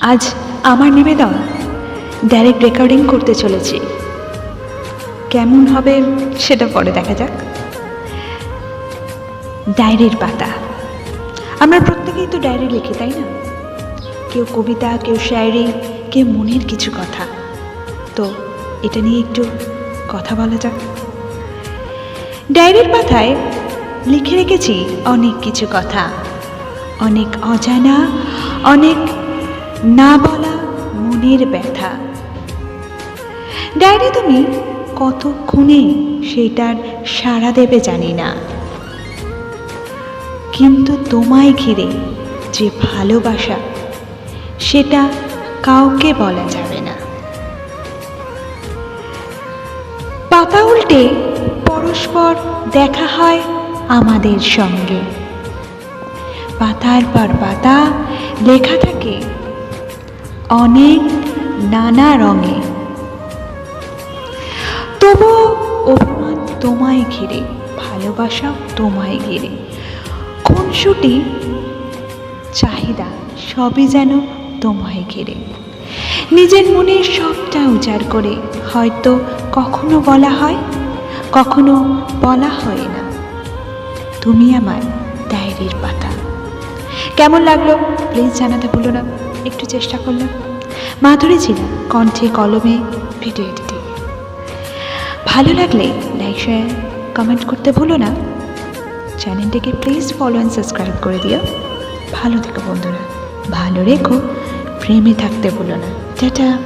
আজ আমার নিবেদন। ডাইরেক্ট রেকর্ডিং করতে চলেছি। কেমন হবে সেটা পরে দেখা যাক। ডায়েরির পাতা। আমরা প্রত্যেকেই তো ডায়েরি লিখি, তাই না? কেউ কবিতা, কেউ শায়রি, কেউ মনের কিছু কথা। তো এটা নিয়ে একটু কথা বলা যাক। ডায়েরির পাতায় লিখে রেখেছি অনেক কিছু কথা। অনেক অজানা, অনেক না বলা মনের ব্যথা। ডায়েরি তুমি কতক্ষণে সেটার সাড়া দেবে জানি না। কিন্তু তোমায় ঘিরে যে ভালোবাসা, সেটা কাউকে বলা যাবে না। পাতা উল্টে পরস্পর দেখা হয় আমাদের সঙ্গে। পাতার পর পাতা লেখা থাকে অনেক নানা রঙে। তবুও অভিমান তোমায় ঘিরে, ভালোবাসা তোমায় ঘিরে। খুনসুটি চাহিদা সবই যেন তোমায় ঘিরে। নিজের মনের সবটা উজাড় করে হয়তো কখনো বলা হয়, কখনো বলা হয় না। তুমি আমার ডায়েরির পাতা। কেমন লাগল প্লিজ জানাতে ভুলো না। একটু চেষ্টা করলাম। মাধুরী ছিল কণ্ঠে, কলমে, ভিডিও এডিটিং। ভালো লাগলে লাইক শেয়ার কমেন্ট করতে ভুলো না। চ্যানেলটিকে প্লিজ ফলো অ্যান্ড সাবস্ক্রাইব করে দিও। ভালো থেকো বন্ধুরা। ভালো রেখো, প্রেমে থাকতে ভুলো না। টাটা।